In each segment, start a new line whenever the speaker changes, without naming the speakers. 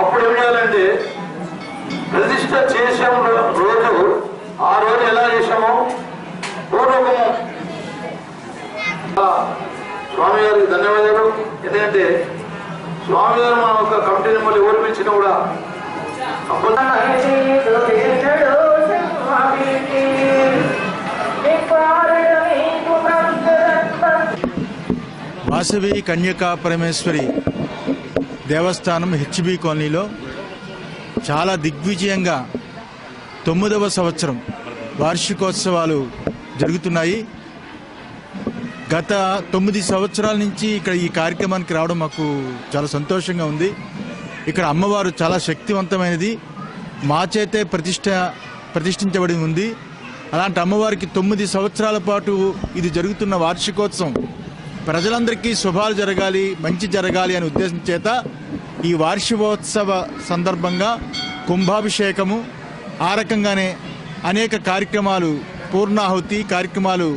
అప్పుడు ఏం చేయాలంటే ప్రతిష్ట చేసాము రోజు. ఆ రోజు ఎలా చేసాము పూర్వకము. స్వామి గారికి ధన్యవాదాలు. ఎందుకంటే స్వామి గారు మన ఒక కమిటీని మళ్ళీ ఓడిపించినా కూడా
వాసవి కన్యకా పరమేశ్వరి దేవస్థానం హెచ్బి కాలనీలో చాలా దిగ్విజయంగా తొమ్మిదవ సంవత్సరం వార్షికోత్సవాలు జరుగుతున్నాయి. గత తొమ్మిది సంవత్సరాల నుంచి ఇక్కడ ఈ కార్యక్రమానికి రావడం మాకు చాలా సంతోషంగా ఉంది. ఇక్కడ అమ్మవారు చాలా శక్తివంతమైనది. మా చేతే ప్రతిష్ట ప్రతిష్ఠించబడి ఉంది. అలాంటి అమ్మవారికి తొమ్మిది సంవత్సరాల పాటు ఇది జరుగుతున్న వార్షికోత్సవం. ప్రజలందరికీ శుభాలు జరగాలి మంచి జరగాలి అనే ఉద్దేశం చేత ఈ వార్షికోత్సవ సందర్భంగా కుంభాభిషేకము ఆ రకంగానే అనేక కార్యక్రమాలు పూర్ణాహుతి కార్యక్రమాలు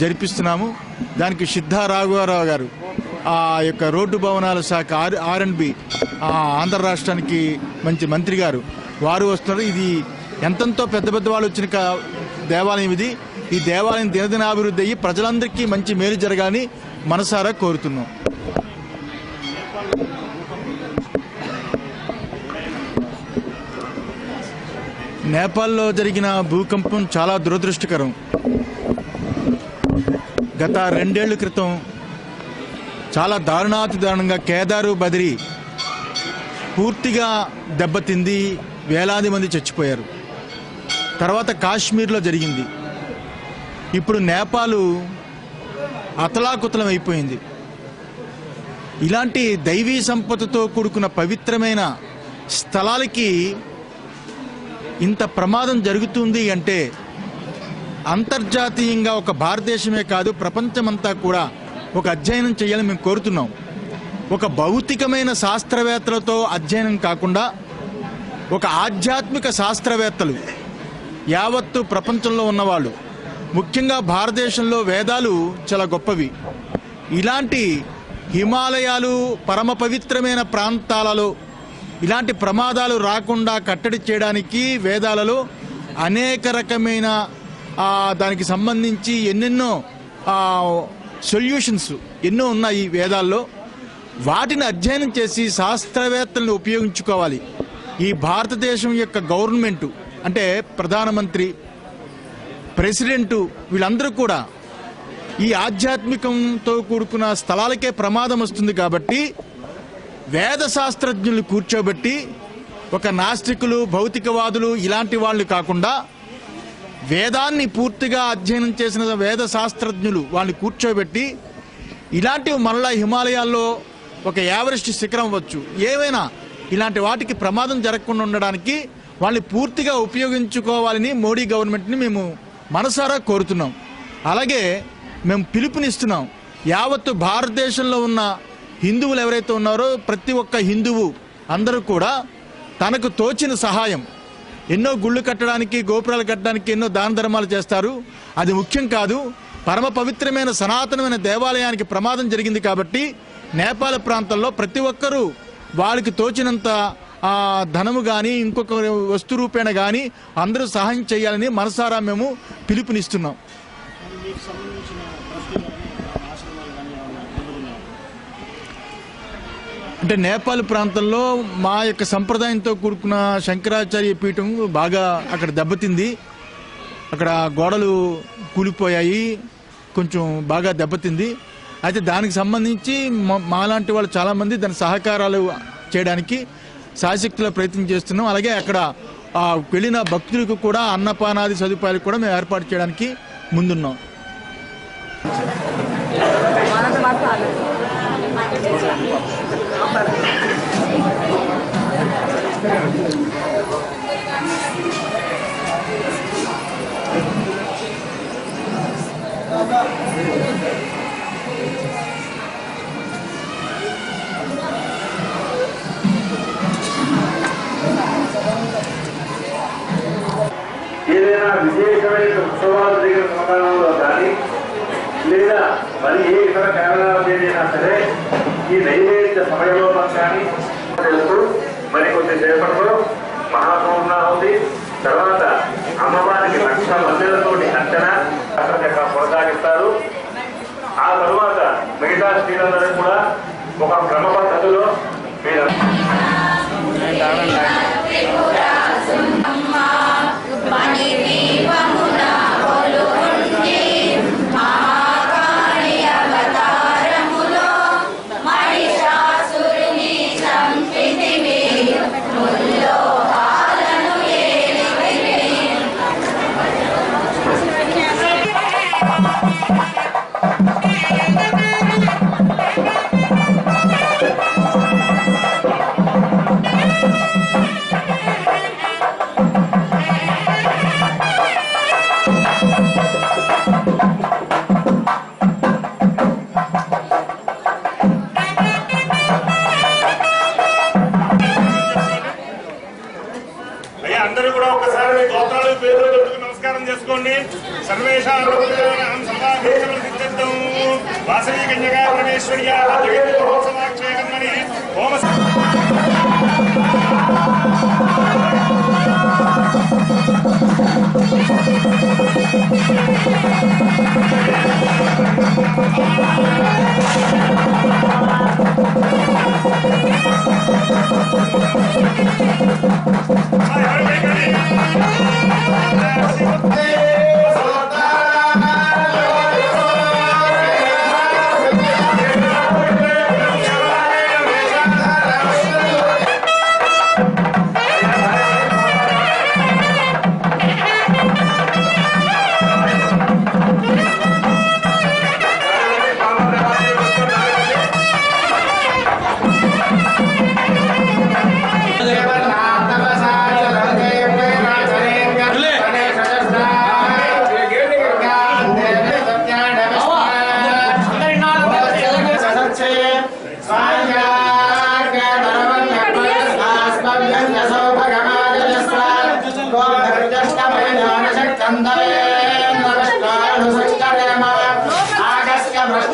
జరిపిస్తున్నాము. దానికి సిద్ధ రాఘవరావు గారు ఆ యొక్క రోడ్డు భవనాల శాఖ R R and B Andhra రాష్ట్రానికి మంచి మంత్రి గారు. వారు వస్తున్నారు. ఇది ఎంతెంతో పెద్ద పెద్ద వాళ్ళు వచ్చిన దేవాలయం ఇది. ఈ దేవాలయం దినదినాభివృద్ధి అయ్యి ప్రజలందరికీ మంచి మేలు జరగాలని మనసారా కోరుతున్నాం. నేపాల్లో జరిగిన భూకంపం చాలా దురదృష్టకరం. గత రెండేళ్ళ క్రితం చాలా దారుణాతి దారుణంగా కేదారు బదిరి పూర్తిగా దెబ్బతింది వేలాది మంది చచ్చిపోయారు. తర్వాత కాశ్మీర్లో జరిగింది. ఇప్పుడు నేపాలు అతలాకుతలం అయిపోయింది. ఇలాంటి దైవీ సంపదతో కూడుకున్న పవిత్రమైన స్థలాలకి ఇంత ప్రమాదం జరుగుతుంది అంటే అంతర్జాతీయంగా ఒక భారతదేశమే కాదు ప్రపంచమంతా కూడా ఒక అధ్యయనం చేయాలని మేము కోరుతున్నాం. ఒక భౌతికమైన శాస్త్రవేత్తలతో అధ్యయనం కాకుండా ఒక ఆధ్యాత్మిక శాస్త్రవేత్తలు యావత్తు ప్రపంచంలో ఉన్నవాళ్ళు ముఖ్యంగా భారతదేశంలో వేదాలు చాలా గొప్పవి. ఇలాంటి హిమాలయాలు పరమ పవిత్రమైన ప్రాంతాలలో ఇలాంటి ప్రమాదాలు రాకుండా కట్టడి చేయడానికి వేదాలలో అనేక రకమైన దానికి సంబంధించి ఎన్నెన్నో సొల్యూషన్స్ ఎన్నో ఉన్నాయి ఈ వేదాల్లో. వాటిని అధ్యయనం చేసి శాస్త్రవేత్తలను ఉపయోగించుకోవాలి. ఈ భారతదేశం యొక్క గవర్నమెంటు అంటే ప్రధానమంత్రి ప్రెసిడెంటు వీళ్ళందరూ కూడా ఈ ఆధ్యాత్మికంతో కూడుకున్న స్థలాలకే ప్రమాదం వస్తుంది కాబట్టి వేద శాస్త్రజ్ఞులు కూర్చోబెట్టి ఒక నాస్తికులు భౌతికవాదులు ఇలాంటి వాళ్ళు కాకుండా వేదాన్ని పూర్తిగా అధ్యయనం చేసిన వేద శాస్త్రజ్ఞులు వాళ్ళని కూర్చోబెట్టి ఇలాంటివి మళ్ళా హిమాలయాల్లో ఒక యావరెస్ట్ శిఖరం వచ్చు ఏమైనా ఇలాంటి వాటికి ప్రమాదం జరగకుండా ఉండడానికి వాళ్ళని పూర్తిగా ఉపయోగించుకోవాలని మోడీ గవర్నమెంట్ని మేము మనసారా కోరుతున్నాం. అలాగే మేము పిలుపునిస్తున్నాం. యావత్తు భారతదేశంలో ఉన్న హిందువులు ఎవరైతే ఉన్నారో ప్రతి ఒక్క హిందువు అందరూ కూడా తనకు తోచిన సహాయం. ఎన్నో గుళ్ళు కట్టడానికి గోపురాలు కట్టడానికి ఎన్నో దాన ధర్మాలు చేస్తారు. అది ముఖ్యం కాదు. పరమ పవిత్రమైన సనాతనమైన దేవాలయానికి ప్రమాదం జరిగింది కాబట్టి నేపాల్ ప్రాంతంలో ప్రతి ఒక్కరూ వాళ్ళకి తోచినంత ధనము కానీ ఇంకొక వస్తు రూపేణ కానీ అందరూ సహాయం చేయాలని మనసారా మేము పిలుపునిస్తున్నాం. అంటే నేపాల్ ప్రాంతంలో మా యొక్క సంప్రదాయంతో కూడుకున్న శంకరాచార్య పీఠం బాగా అక్కడ దెబ్బతింది. అక్కడ గోడలు కూలిపోయాయి. కొంచెం బాగా దెబ్బతింది. అయితే దానికి సంబంధించి మా- మాలాంటి వాళ్ళు చాలామంది దాని సహకారాలు చేయడానికి సాశక్తిలో ప్రయత్నం చేస్తున్నాం. అలాగే అక్కడ వెళ్ళిన భక్తులకు కూడా అన్నపానాది సదుపాయాలు కూడా మేము ఏర్పాటు చేయడానికి ముందున్నాం.
ఏదైనా విశేషమైన ఉత్సవాలు జరిగిన సందర్భంలో కానీ లేదా మరి ఏ ఈ నైవేద్య సమయలోపం కానీ చేస్తూ మరి కొద్ది సేపట్లో మహాపూర్ణాహుతి తర్వాత అమ్మవారికి లక్ష మందిలతోటి అర్చన అక్కడ కొనసాగిస్తారు. ఆ తరువాత మిగతా స్త్రీలందరూ కూడా ఒక క్రమ పద్ధతిలో మీరు
అయ్యా అందరూ కూడా ఒకసారి మీ గోత్రాలు పేర్లు పెట్టుకు నమస్కారం చేసుకోండి. సర్వేషాం సిద్ధిద్దాం వాసవి కన్యగా పరమేశ్వర్య జగతి మహోత్సవాక్షేకమని హోమ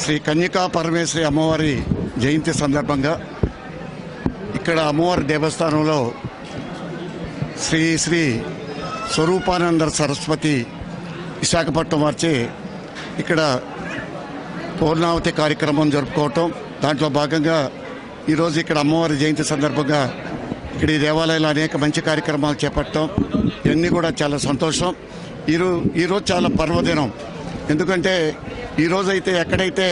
శ్రీ కన్యకా పరమేశ్వరి అమ్మవారి జయంతి సందర్భంగా ఇక్కడ అమ్మవారి దేవస్థానంలో శ్రీ శ్రీ స్వరూపానంద సరస్వతి విశాఖపట్నం వారిచే ఇక్కడ పూర్ణావతి కార్యక్రమం జరుపుకోవటం. దాంట్లో భాగంగా ఈరోజు ఇక్కడ అమ్మవారి జయంతి సందర్భంగా ఇక్కడ ఈ దేవాలయంలో అనేక మంచి కార్యక్రమాలు చేపట్టడం. ఇవన్నీ కూడా చాలా సంతోషం. ఈరో ఈరోజు చాలా పర్వదినం. ఎందుకంటే ఈరోజు అయితే ఎక్కడైతే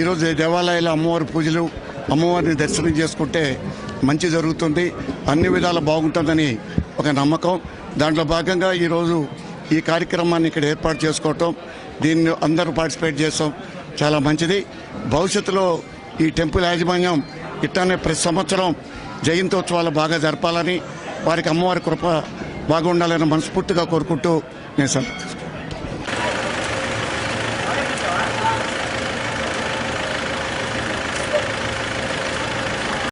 ఈరోజు దేవాలయాల అమ్మవారి పూజలు అమ్మవారిని దర్శనం చేసుకుంటే మంచి జరుగుతుంది. అన్ని విధాలు బాగుంటుందని ఒక నమ్మకం. దాంట్లో భాగంగా ఈరోజు ఈ కార్యక్రమాన్ని ఇక్కడ ఏర్పాటు చేసుకోవటం. దీన్ని అందరూ పార్టిసిపేట్ చేస్తాం. చాలా మంచిది. భవిష్యత్తులో ఈ టెంపుల్ యాజమాన్యం ఇట్లానే ప్రతి సంవత్సరం జయంతోత్సవాలు బాగా జరపాలని వారికి అమ్మవారి కృప బాగుండాలని మనస్ఫూర్తిగా కోరుకుంటూ నేను సెలవు